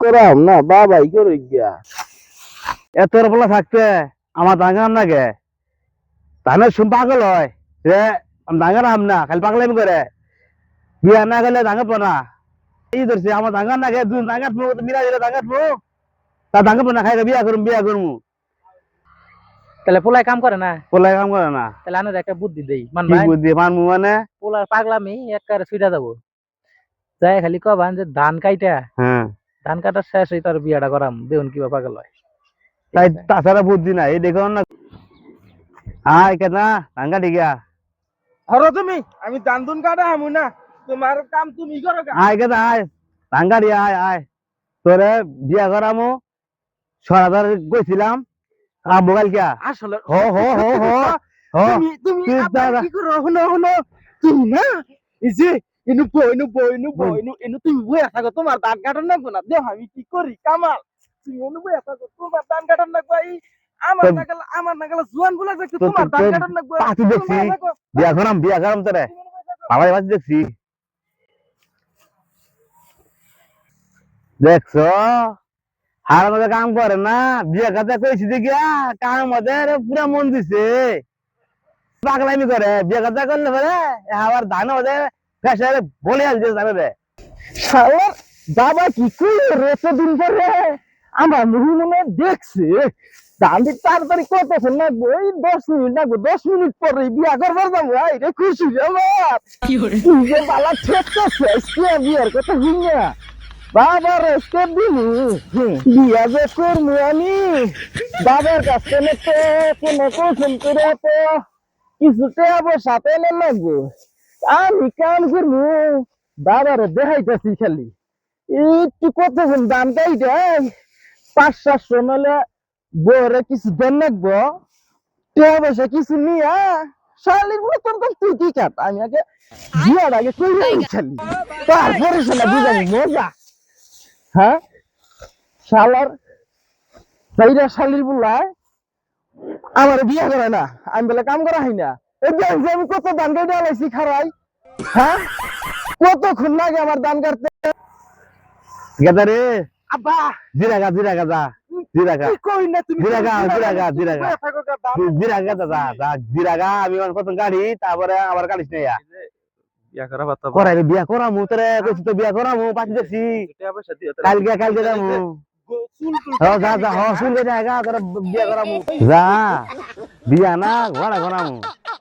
করাম না বাবাই করে গিয়া। এত বলা থাকতে আমার দাঙ্গাম না গে ধানের শুন পাগল হয়। রে আমি দাঙ্গা নাম না খালি পাগলামি করে। বিয়া না গেলে দাঙ্গাব না। এই ধরছে আমার দাঙ্গা না গে দুই দাঙ্গাত মু মিলা দিলে দাঙ্গাত মু তা দাঙ্গাব না খাই বিয়া করুম বিয়া করুম। তাহলে পোলায় কাম করে না? পোলাই কাম করে না। তাহলে আনের একটা বুদ্ধি দেই মান ভাই বুদ্ধি মানমু মানে? পোলার পাগলামি একবারে সুইটা যাব যাই খালি কবান যে ধান কাইটা। হ্যাঁ। ধান কাটার শেষ হই তার বিয়াটা করাম দেখুন কিবা পাগল হয়? তাই তাছাড়া বুদ্ধি নাই এই দেখো না। আয় কেনা দাঙ্গা ঠিকা হরো তুমি আমি দান দুন কাটা আমু না তোমার কাম তুমি করো গা। আয় কেনা আয় দাঙ্গা দিয়ে আয় আয়। তোরে বিয়া করামু সরাদার গেছিলাম আ মোবাইল কিয়া আসলে হো হো হো হো হো। তুমি তুমি কি করো? হনো হনো তুমি না এই যে ইনু বই ইনু বই ইনু বই। ইনু ইনু তুমি বই থাকো তোমার দান কাটার নাকবো না? দেখ আমি কি করি কামাল? তুমি অনু বই থাকো তোমার দান কাটার নাকবো এই আমার নাগাল আমার নাগাল জুয়ানগুলা দেখছ তোমার তো- দান তো- কাটার নাকবো পাতি দেখছি। বিয়া করাম বিয়া করাম তোরে। বাস দেখছি। দেখছ? হার মধ্যে কাম করে না? বিয়ে কথা কইছি দেখিয়া কাম মধ্যে পুরা মন দিছে। পাগলামি করে বিয়ে কথা করলে পরে আবার ধান মধ্যে ফেসারে বলে আনছে জানে রে। শালার বাবা কি কই রেসে দিন পরে আমার মুহি মনে দেখছে দিতে তাড়াতাড়ি লাগবো এই দশ মিনিট লাগবো দশ মিনিট পরে বিয়া করবার যাব এই রে খুশি আমার তুই যে বালা বিয়ার কথা হিঙ্গা বাবা রেস্টে দিনি বিয়া যে করব আমি। বাবার কাছ থেকে কোনো কৌশল করে তো কিছুতে আবার সাথে এনে লাগবো। আমি কাম করব। বাবার দেখাইতেছি খালি। একটু কতক্ষণ দাম কাইটা পাঁচ সাতশো নাহলে বরে কিছু দেন লাগবো। টাকা পয়সা কিছু নিয়া। শালির মতন তো তুই কি কাট আমি আগে বিয়ার আগে করে খালি। তারপরে শালা বুঝাবো? মজা। হ্যাঁ? শালার সেইটা শালির বুলায় আমার বিয়া করে না। আমি বলে কাম করা হয় না। আমি কত দান কাটে আলাইছি খারাই। হ্যাঁ? কতক্ষণ লাগে আমার দান কাটতে গেদা রে। আব্বা। জিরা গা জিরা গা যা জিরা গা কই না তুমি জিরা গা, জিরা গা, জিরা গা। বসে থাকো গা, দাম? জিরা গা যা যা জিরা গা আমি আমার প্রথম গাড়ি তারপরে নেই বিয়া করা বাতা করাই রে বিয়া করামু তোরে কইছি তো বিয়া করামু পাঁচ দেখছি কালকে যামু। যা যা বিয়া করামু। যা। বিয়া না ঘোড়া করামু